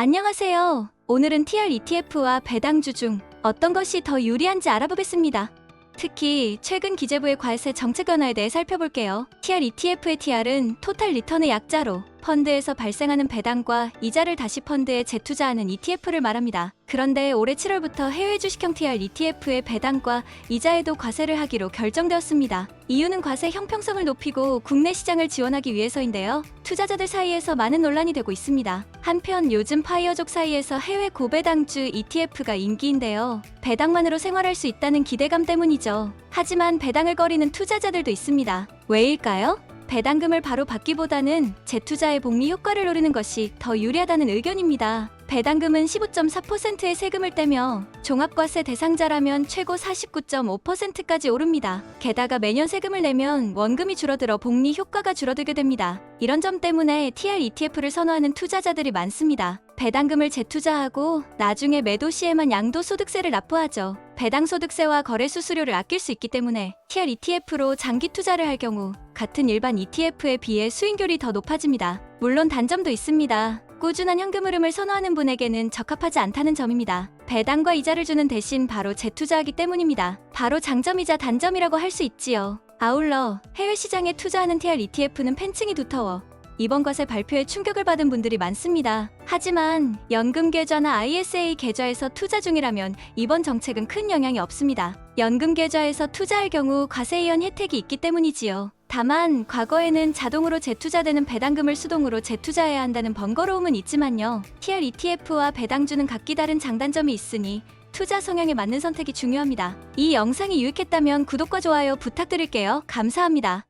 안녕하세요. 오늘은 TR ETF와 배당주 중 어떤 것이 더 유리한지 알아보겠습니다. 특히 최근 기재부의 과세 정책 변화에 대해 살펴볼게요. TR ETF의 TR은 토탈 리턴의 약자로 펀드에서 발생하는 배당과 이자를 다시 펀드에 재투자하는 ETF를 말합니다. 그런데 올해 7월부터 해외 주식형 TR ETF의 배당과 이자에도 과세를 하기로 결정되었습니다. 이유는 과세 형평성을 높이고 국내 시장을 지원하기 위해서인데요. 투자자들 사이에서 많은 논란이 되고 있습니다. 한편 요즘 파이어족 사이에서 해외 고배당주 ETF가 인기인데요. 배당만으로 생활할 수 있다는 기대감 때문이죠. 하지만 배당을 꺼리는 투자자들도 있습니다. 왜일까요? 배당금을 바로 받기보다는 재투자의 복리 효과를 노리는 것이 더 유리하다는 의견입니다. 배당금은 15.4%의 세금을 떼며 종합과세 대상자라면 최고 49.5%까지 오릅니다. 게다가 매년 세금을 내면 원금이 줄어들어 복리 효과가 줄어들게 됩니다. 이런 점 때문에 TR ETF를 선호하는 투자자들이 많습니다. 배당금을 재투자하고 나중에 매도 시에만 양도소득세를 납부하죠. 배당 소득세와 거래 수수료를 아낄 수 있기 때문에 TR ETF로 장기 투자를 할 경우 같은 일반 ETF에 비해 수익률이 더 높아집니다. 물론 단점도 있습니다. 꾸준한 현금 흐름을 선호하는 분에게는 적합하지 않다는 점입니다. 배당과 이자를 주는 대신 바로 재투자하기 때문입니다. 바로 장점이자 단점이라고 할 수 있지요. 아울러 해외 시장에 투자하는 TR ETF는 팬층이 두터워 이번 것의 발표에 충격을 받은 분들이 많습니다. 하지만 연금 계좌나 ISA 계좌에서 투자 중이라면 이번 정책은 큰 영향이 없습니다. 연금 계좌에서 투자할 경우 과세 이연 혜택이 있기 때문이지요. 다만 과거에는 자동으로 재투자되는 배당금을 수동으로 재투자해야 한다는 번거로움은 있지만요. TR ETF와 배당주는 각기 다른 장단점이 있으니 투자 성향에 맞는 선택이 중요합니다. 이 영상이 유익했다면 구독과 좋아요 부탁드릴게요. 감사합니다.